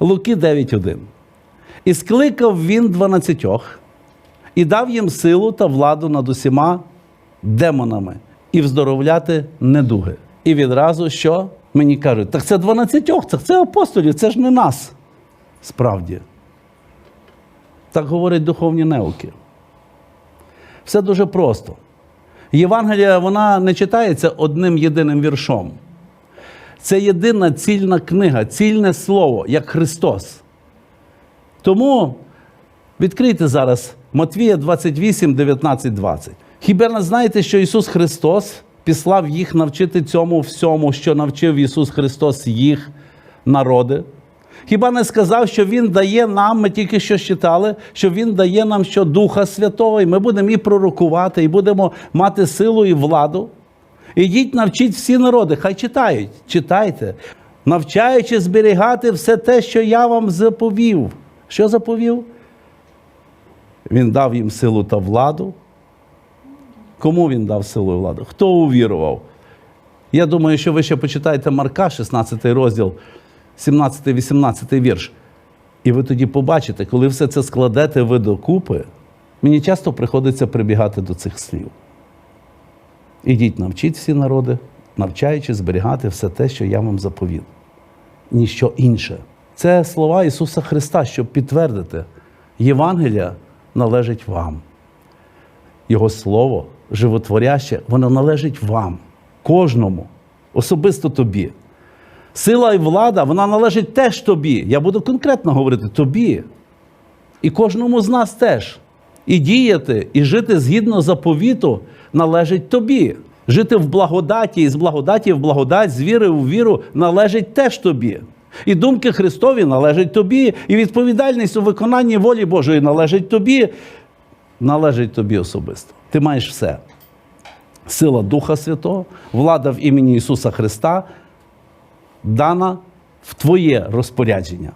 Луки 9.1. І скликав він дванадцятьох, і дав їм силу та владу над усіма демонами, і вздоровляти недуги. І відразу що мені кажуть, так це дванадцятьох, так це апостолів, це ж не нас. Справді. Так говорять духовні науки. Все дуже просто. Євангелія вона не читається одним єдиним віршом. Це єдина цільна книга, цільне слово, як Христос. Тому відкрийте зараз Матвія 28, 19, 20. Хіба не знаєте, що Ісус Христос післав їх навчити цьому всьому, що навчив Ісус Христос їх народи? Хіба не сказав, що Він дає нам, ми тільки що читали, що Він дає нам що Духа Святого, і ми будемо і пророкувати, і будемо мати силу і владу. Ідіть, навчіть всі народи, хай читають, читайте, навчаючи зберігати все те, що я вам заповів. Що заповів? Він дав їм силу та владу. Кому він дав силу і владу? Хто увірував? Я думаю, що ви ще почитаєте Марка, 16 розділ, 17-18 вірш. І ви тоді побачите, коли все це складете ви докупи, мені часто приходиться прибігати до цих слів. Ідіть, навчіть всі народи, навчаючи зберігати все те, що я вам заповів. Ніщо інше. Це слова Ісуса Христа, щоб підтвердити, Євангелія належить вам. Його Слово животворяще, воно належить вам, кожному, особисто тобі. Сила і влада, вона належить теж тобі. Я буду конкретно говорити тобі. І кожному з нас теж. І діяти, і жити згідно заповіту належить тобі. Жити в благодаті і з благодаті в благодать, з віри в віру належить теж тобі. І думки Христові належать тобі, і відповідальність у виконанні волі Божої належить тобі, належить тобі особисто. Ти маєш все. Сила Духа Святого, влада в імені Ісуса Христа дана в твоє розпорядження.